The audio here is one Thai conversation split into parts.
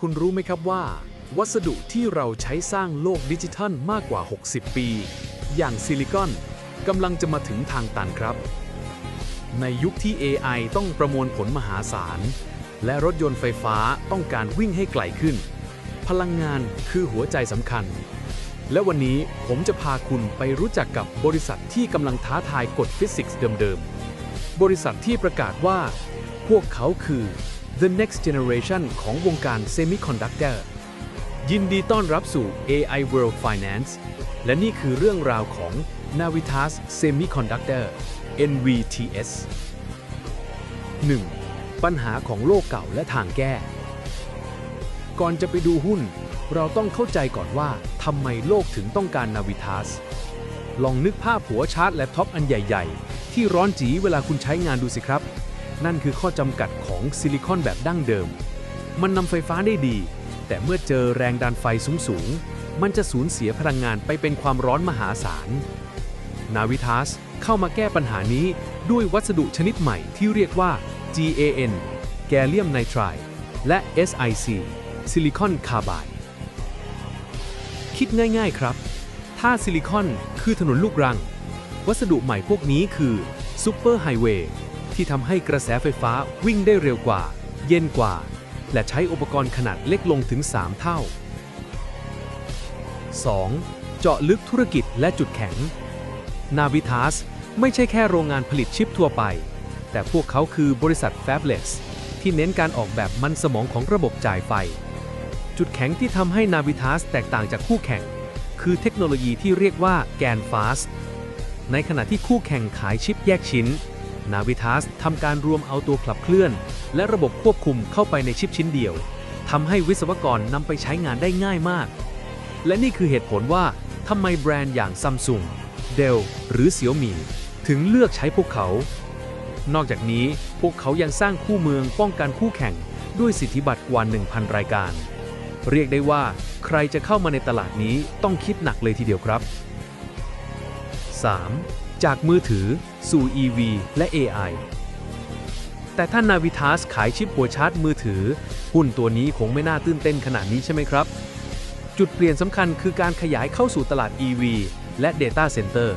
คุณรู้ไหมครับว่า วัสดุที่เราใช้สร้างโลกดิจิทัลมากกว่า 60 ปี อย่างซิลิคอนกำลังจะมาถึงทางตันครับ ในยุคที่ AI ต้องประมวลผลมหาศาล และรถยนต์ไฟฟ้าต้องการวิ่งให้ไกลขึ้น พลังงานคือหัวใจสำคัญ และวันนี้ผมจะพาคุณไปรู้จักกับบริษัทที่กำลังท้าทายกฎฟิสิกส์เดิมๆ บริษัทที่ประกาศว่า พวกเขาคือ the next generation ของวงการ semiconductor ยินดีต้อนรับสู่ AI World Finance และนี่คือเรื่องราวของ Navitas Semiconductor NVTS 1. ปัญหาของโลกเก่าและทางแก้ ก่อนจะไปดูหุ้น เราต้องเข้าใจก่อนว่าทำไมโลกถึงต้องการ Navitas ลองนึกภาพหัวชาร์จแล็ปท็อปอันใหญ่ ๆ ที่ร้อนจีเวลาคุณใช้งานดูสิครับ นั่นคือข้อจำกัดของซิลิคอนแบบดั้งเดิม มันนำไฟฟ้าได้ดี แต่เมื่อเจอแรงดันไฟสูงๆ มันจะสูญเสียพลังงานไปเป็นความร้อนมหาศาล นาวิทัสเข้ามาแก้ปัญหานี้ด้วยวัสดุชนิดใหม่ที่เรียกว่า GAN แกเลียมไนไตร์และ SiC ซิลิคอนคาร์บายคิดง่ายๆครับ ถ้าซิลิคอนคือถนนลูกรัง วัสดุใหม่พวกนี้คือซูเปอร์ไฮเวย์ ที่ทำให้กระแสไฟฟ้าวิ่งได้เร็วกว่า เย็นกว่า และใช้อุปกรณ์ขนาดเล็กลงถึง 3 เท่า 2. เจาะลึกธุรกิจและจุดแข็ง Navitas ไม่ใช่แค่โรงงานผลิตชิปทั่วไป แต่พวกเขาคือบริษัท Fabless ที่เน้นการออกแบบมันสมองของระบบจ่ายไฟ จุดแข็งที่ทำให้ Navitas แตกต่างจากคู่แข่ง คือเทคโนโลยีที่เรียกว่าแกน Fast ในขณะที่คู่แข่งขายชิปแยกชิ้น Navitas ทำการรวมเอาตัวขับเคลื่อน และระบบควบคุมเข้าไปในชิปชิ้นเดียวทำให้วิศวกรนำไปใช้งานได้ง่ายมาก และนี่คือเหตุผลว่าทำไมแบรนด์อย่าง Samsung, Dell หรือ Xiaomi ถึงเลือกใช้พวกเขา นอกจากนี้พวกเขายังสร้างคู่เมืองป้องกันคู่แข่ง ด้วยสิทธิบัตรกว่า 1,000 รายการ เรียกได้ว่าใครจะเข้ามาในตลาดนี้ต้องคิดหนักเลยทีเดียวครับ 3. จากมือถือ สู่ EV และ AI แต่ถ้า Navitas ขายชิปหัวชาร์จมือถือ หุ้นตัวนี้คงไม่น่าตื่นเต้นขนาดนี้ใช่ไหมครับ จุดเปลี่ยนสำคัญคือการขยายเข้าสู่ตลาด EV และ Data Center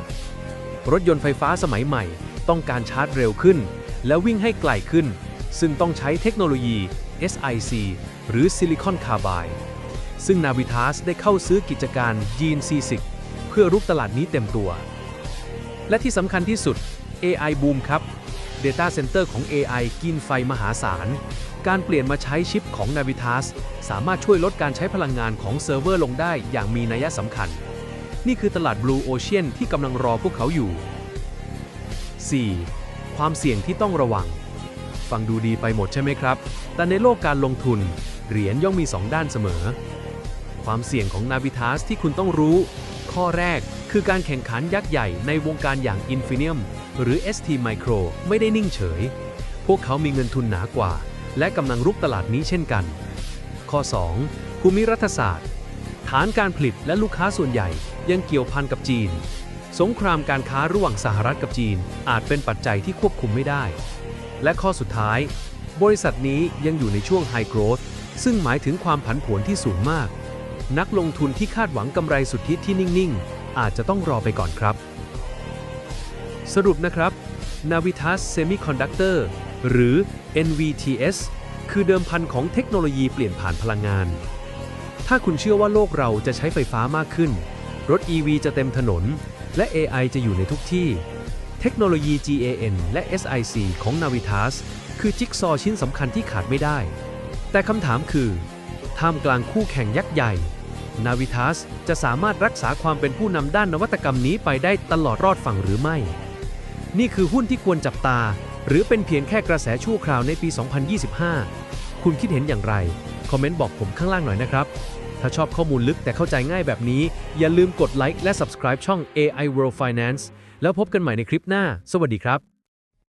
รถยนต์ไฟฟ้าสมัยใหม่ ต้องการชาร์จเร็วขึ้น และวิ่งให้ไกลขึ้น ซึ่งต้องใช้เทคโนโลยี SiC หรือ Silicon Carbide ซึ่ง Navitas ได้เข้าซื้อกิจการ Gene c เพื่อรุกตลาดนี้เต็มตัว และที่สำคัญที่สุด AI Boom ครับ Data Center ของ AI กินไฟมหาศาล การเปลี่ยนมาใช้ชิปของ Navitas สามารถช่วยลดการใช้พลังงานของเซิร์ฟเวอร์ลงได้อย่างมีนัยสำคัญ นี่คือตลาด Blue Ocean ที่กำลังรอพวกเขาอยู่ 4. ความเสี่ยงที่ต้องระวัง ฟังดูดีไปหมดใช่ไหมครับ แต่ในโลกการลงทุน เหรียญย่อมมี 2 ด้านเสมอ ความเสี่ยงของ Navitas ที่คุณต้องรู้ ข้อแรกคือการแข่งขันยักษ์ใหญ่ในวงการอย่าง Infinium หรือ ST Micro ไม่ได้นิ่งเฉย พวกเขามีเงินทุนหนากว่า และกำลังรุกตลาดนี้เช่นกัน ข้อ 2. ภูมิรัฐศาสตร์ ฐานการผลิตและลูกค้าส่วนใหญ่ยังเกี่ยวพันกับจีน สงครามการค้าระหว่างสหรัฐกับจีน อาจเป็นปัจจัยที่ควบคุมไม่ได้ และข้อสุดท้าย บริษัทนี้ยังอยู่ในช่วง High Growth ซึ่งหมายถึงความผันผวนที่สูงมาก นักลงทุนที่คาดหวังกำไรสุทธิที่นิ่ง ๆ อาจจะต้องรอไปก่อนครับ สรุปนะครับ Navitas Semiconductor หรือ NVTS คือเดิมพันของเทคโนโลยีเปลี่ยนผ่านพลังงาน ถ้าคุณเชื่อว่าโลกเราจะใช้ไฟฟ้ามากขึ้น รถ EV จะเต็มถนน และ AI จะอยู่ในทุกที่ เทคโนโลยี GAN และ SiC ของ Navitas คือจิ๊กซอว์ชิ้นสำคัญที่ขาดไม่ได้ แต่คำถามคือท่ามกลางคู่แข่งยักษ์ใหญ่ Navitas จะสามารถรักษาความเป็นผู้นำด้านนวัตกรรมนี้ไปได้ตลอดรอดฝั่งหรือไม่ นี่คือหุ้นที่ควรจับตา หรือเป็นเพียงแค่กระแสชั่วคราวในปี 2025 คุณคิดเห็นอย่างไร คอมเมนต์บอกผมข้างล่างหน่อยนะครับ ถ้าชอบข้อมูลลึกแต่เข้าใจง่ายแบบนี้ อย่าลืมกดไลค์และ subscribe ช่อง AI World Finance แล้วพบกันใหม่ในคลิปหน้า สวัสดีครับ